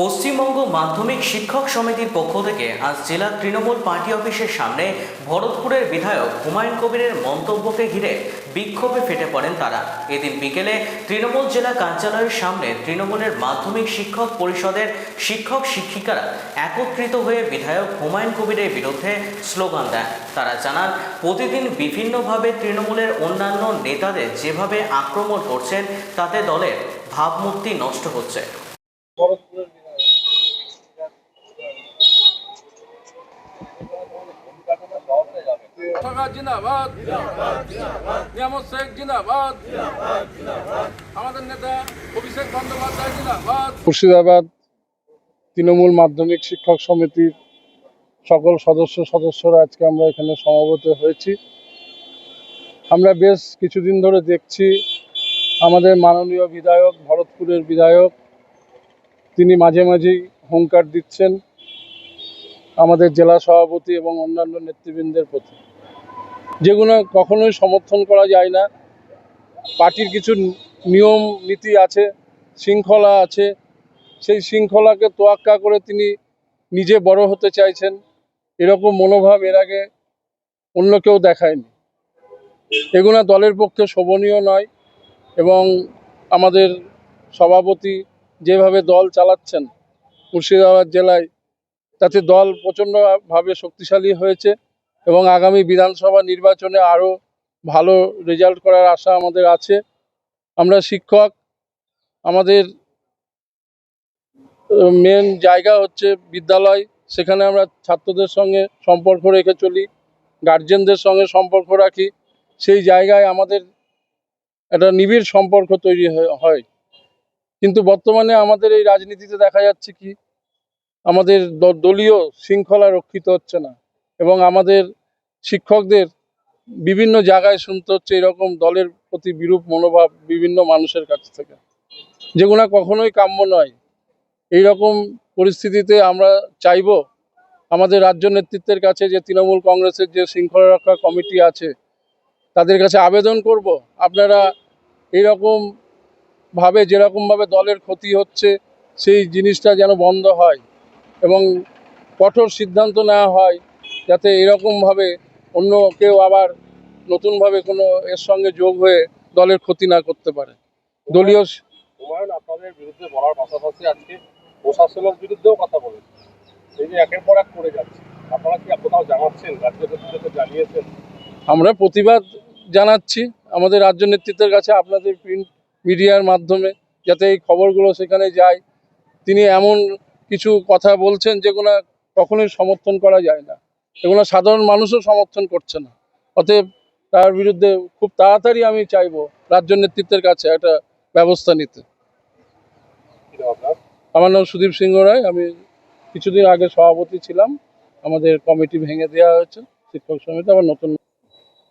পশ্চিমবঙ্গ মাধ্যমিক শিক্ষক সমিতির পক্ষ থেকে আজ জেলা তৃণমূল পার্টি অফিসের সামনে ভরতপুরের বিধায়ক হুমায়ুন কবিরের মন্তব্যকে ঘিরে বিক্ষোভে ফেটে পড়েন তারা। এদিন বিকেলে তৃণমূল জেলা কার্যালয়ের সামনে তৃণমূলের মাধ্যমিক শিক্ষক পরিষদের শিক্ষক শিক্ষিকারা একত্রিত হয়ে বিধায়ক হুমায়ুন কবিরের বিরুদ্ধে স্লোগান দেন। তারা জানান, প্রতিদিন বিভিন্নভাবে তৃণমূলের অন্যান্য নেতাদের যেভাবে আক্রমণ করছেন, তাতে দলের ভাবমূর্তি নষ্ট হচ্ছে। জিন্দাবাদ। নিয়ামত শেখ জিন্দাবাদ। আমাদের নেতা অভিষেক বন্দ্যোপাধ্যায় জিন্দাবাদ। মুর্শিদাবাদ তৃণমূল মাধ্যমিক শিক্ষক সমিতির সকল সদস্য সদস্যরা আজকে আমরা এখানে সমবেত হয়েছি। আমরা বেশ কিছুদিন ধরে দেখছি আমাদের মাননীয় বিধায়ক, ভরতপুরের বিধায়ক, তিনি মাঝে মাঝেই হুঙ্কার দিচ্ছেন আমাদের জেলা সভাপতি এবং অন্যান্য নেতৃবৃন্দের প্রতি। যেগুলো কখনোই সমর্থন করা যায় না। পার্টির কিছু নিয়ম, নীতি আছে, শৃঙ্খলা আছে। সেই শৃঙ্খলাকে তোয়াক্কা করে তিনি নিজে বড় হতে চাইছেন। এরকম মনোভাব এর আগে অন্য কেউ দেখায়নি। এগুলো দলের পক্ষে শোভনীয় নয় এবং আমাদের সভাপতি যেভাবে দল চালাচ্ছেন, মুর্শিদাবাদ জেলায়, তাতে দল প্রচণ্ডভাবে শক্তিশালী হয়েছে। এবং আগামী বিধানসভা নির্বাচনে আরও ভালো রেজাল্ট করার আশা আমাদের আছে। আমরা শিক্ষক, আমাদের মেন জায়গা হচ্ছে বিদ্যালয়। সেখানে আমরা ছাত্রদের সঙ্গে সম্পর্ক রেখে চলি গার্জেনদের সঙ্গে সম্পর্ক রাখি। সেই জায়গায় আমাদের একটা নিবিড় সম্পর্ক তৈরি হয়- কিন্তু বর্তমানে আমাদের এই রাজনীতিতে দেখা যাচ্ছে কি, আমাদের দলীয় শৃঙ্খলা রক্ষিত হচ্ছে না। এবং আমাদের শিক্ষকদের বিভিন্ন জায়গায় শুনতে হচ্ছে এরকম দলের প্রতি বিরূপ মনোভাব বিভিন্ন মানুষের কাছ থেকে। যেগুলো কখনোই কাম্য নয়। এই রকম পরিস্থিতিতে আমরা চাইব আমাদের রাজ্য নেতৃত্বের কাছে যে তৃণমূল কংগ্রেসের যে শৃঙ্খলা রক্ষা কমিটি আছে, তাদের কাছে আবেদন করব। আপনারা এইরকম ভাবে যেরকমভাবে দলের ক্ষতি হচ্ছে, সেই জিনিসটা যেন বন্ধ হয় এবং কঠোর সিদ্ধান্ত নেওয়া হয়। যাতে এরকমভাবে অন্য কেউ আবার নতুনভাবে কোনো এর সঙ্গে যোগ হয়ে দলের ক্ষতি না করতে পারে। দলীয় আপনাদের বিরুদ্ধে বলার পাশাপাশি আজকে প্রশাসনের বিরুদ্ধেও কথা বলেন এই যে একের পর এক করে যাচ্ছে। আপনারা কি কোথাও জানাচ্ছেন? রাজ্য নেতৃত্বকে জানিয়েছেন? আমরা প্রতিবাদ জানাচ্ছি। আমাদের রাজ্য নেতৃত্বের কাছে আপনাদের প্রিন্ট মিডিয়ার মাধ্যমে যাতে এই খবরগুলো সেখানে যায়। তিনি এমন কিছু কথা বলছেন যেগুলো কখনোই সমর্থন করা যায় না। এগুলো সাধারণ মানুষও সমর্থন করছে না। অতএব তার বিরুদ্ধে খুব তাড়াতাড়ি আমি চাইব রাজ্য নেতৃত্বের কাছে একটা ব্যবস্থা নিতে। আমার নাম সুদীপ সিংহ রায়, আমি কিছুদিন আগে সভাপতি ছিলাম। আমাদের কমিটি ভেঙে দেওয়া হয়েছে। শিক্ষক সমিতি, আবার নতুন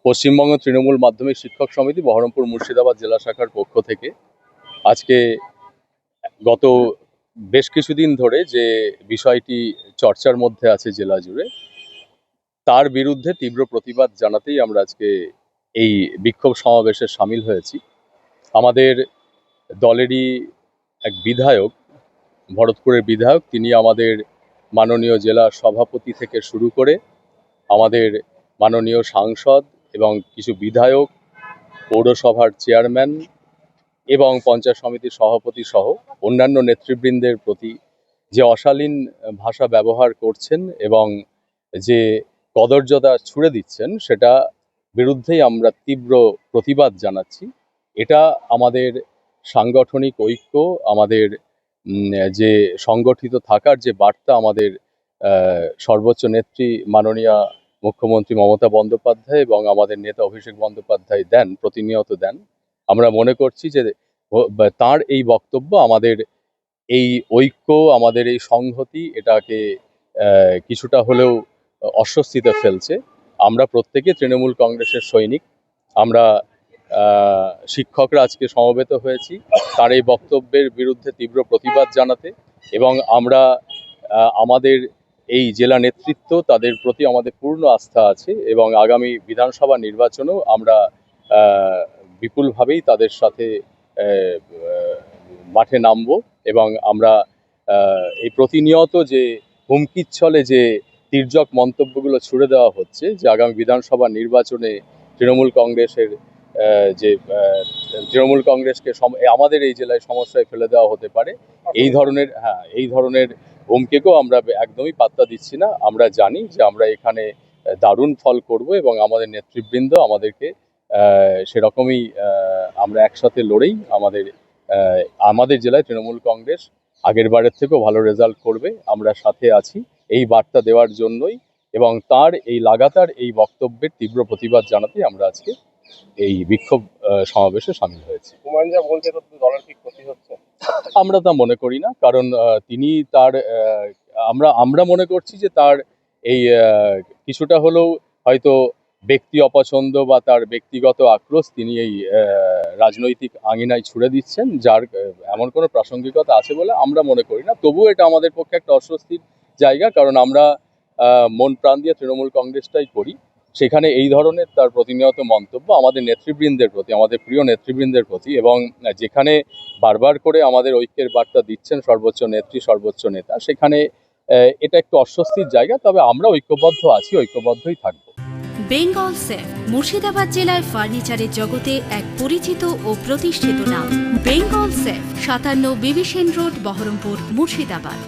পশ্চিমবঙ্গ তৃণমূল মাধ্যমিক শিক্ষক সমিতি, বহরমপুর মুর্শিদাবাদ জেলা শাখার পক্ষ থেকে আজকে গত বেশ কিছুদিন ধরে যে বিষয়টি চর্চার মধ্যে আছে জেলা জুড়ে তার বিরুদ্ধে তীব্র প্রতিবাদ জানাতেই আমরা আজকে এই বিক্ষোভ সমাবেশে সামিল হয়েছি। আমাদের দলেরই এক বিধায়ক, ভরতপুরের বিধায়ক, তিনি আমাদের মাননীয় জেলা সভাপতি থেকে শুরু করে আমাদের মাননীয় সাংসদ এবং কিছু বিধায়ক, পৌরসভার চেয়ারম্যান এবং পঞ্চায়েত সমিতির সভাপতি সহ অন্যান্য নেতৃবৃন্দের প্রতি যে অশালীন ভাষা ব্যবহার করছেন এবং যে কদর্যতা ছুড়ে দিচ্ছেন, সেটা বিরুদ্ধেই আমরা তীব্র প্রতিবাদ জানাচ্ছি। এটা আমাদের সাংগঠনিক ঐক্য, আমাদের যে সংগঠিত থাকার যে বার্তা আমাদের সর্বোচ্চ নেত্রী মাননীয়া মুখ্যমন্ত্রী মমতা বন্দ্যোপাধ্যায় এবং আমাদের নেতা অভিষেক বন্দ্যোপাধ্যায় দেন, প্রতিনিয়ত দেন। আমরা মনে করছি যে তার এই বক্তব্য আমাদের এই ঐক্য, আমাদের এই সংহতি, এটাকে কিছুটা হলেও অস্বস্তিতে ফেলছে। আমরা প্রত্যেকে তৃণমূল কংগ্রেসের সৈনিক। আমরা শিক্ষকরা আজকে সমবেত হয়েছি তার এই বক্তব্যের বিরুদ্ধে তীব্র প্রতিবাদ জানাতে এবং আমরা আমাদের এই জেলা নেতৃত্ব তাদের প্রতি আমাদের পূর্ণ আস্থা আছে এবং আগামী বিধানসভা নির্বাচনেও আমরা বিপুলভাবেই তাদের সাথে মাঠে নামবো এবং আমরা এই প্রতিনিয়ত যে হুমকির ছলে যে তির্যক মন্তব্যগুলো ছুড়ে দেওয়া হচ্ছে যে আগামী বিধানসভা নির্বাচনে তৃণমূল কংগ্রেসের যে তৃণমূল কংগ্রেসকে আমাদের এই জেলায় সমস্যায় ফেলে দেওয়া হতে পারে। এই ধরনের হ্যাঁ এই ধরনের হুমকিকেও আমরা একদমই পাত্তা দিচ্ছি না। আমরা জানি যে আমরা এখানে দারুণ ফল করব এবং আমাদের নেতৃবৃন্দ আমাদেরকে সেরকমই আমরা একসাথে লড়েই আমাদের আমাদের জেলায় তৃণমূল কংগ্রেস আগের বারের থেকেও ভালো রেজাল্ট করবে। আমরা সাথে আছি। এই বার্তা দেওয়ার জন্যই এবং তার এই লাগাতার এই বক্তব্যের তীব্র প্রতিবাদ জানাতে আমরা আজকে এই বিক্ষোভ সমাবেশে সামিল হয়েছি। আমরা তা মনে করি না কারণ তিনি তার আমরা আমরা মনে করছি যে তার এই কিছুটা হলেও হয়তো ব্যক্তি অপছন্দ বা তার ব্যক্তিগত আক্রোশ তিনি এই রাজনৈতিক আঙিনায় ছুড়ে দিচ্ছেন যার এমন কোনো প্রাসঙ্গিকতা আছে বলে আমরা মনে করি না। তবুও এটা আমাদের পক্ষে একটা অস্বস্তির জায়গা, কারণ আমরা মন প্রাণ দিয়ে তৃণমূল কংগ্রেসটাই করি। সেখানে এই ধরনের তার প্রতিনিয়ত মন্তব্য আমাদের নেতৃবৃন্দের প্রতি, আমাদের প্রিয় নেতৃবৃন্দের প্রতি এবং যেখানে বারবার করে আমাদের ঐক্যের বার্তা দিচ্ছেন সর্বোচ্চ নেত্রী, সর্বোচ্চ নেতা, সেখানে এটা একটু অস্বস্তির জায়গা, তবে আমরা ঐক্যবদ্ধ আছি, ঐক্যবদ্ধই থাকব। বেঙ্গল সেফ মুর্শিদাবাদ জেলায় ফার্নিচারের জগতে এক পরিচিত ও প্রতিষ্ঠিত নাম। বেঙ্গল সেফ সাতান্ন বিবিসেন রোড, বহরমপুর, মুর্শিদাবাদ।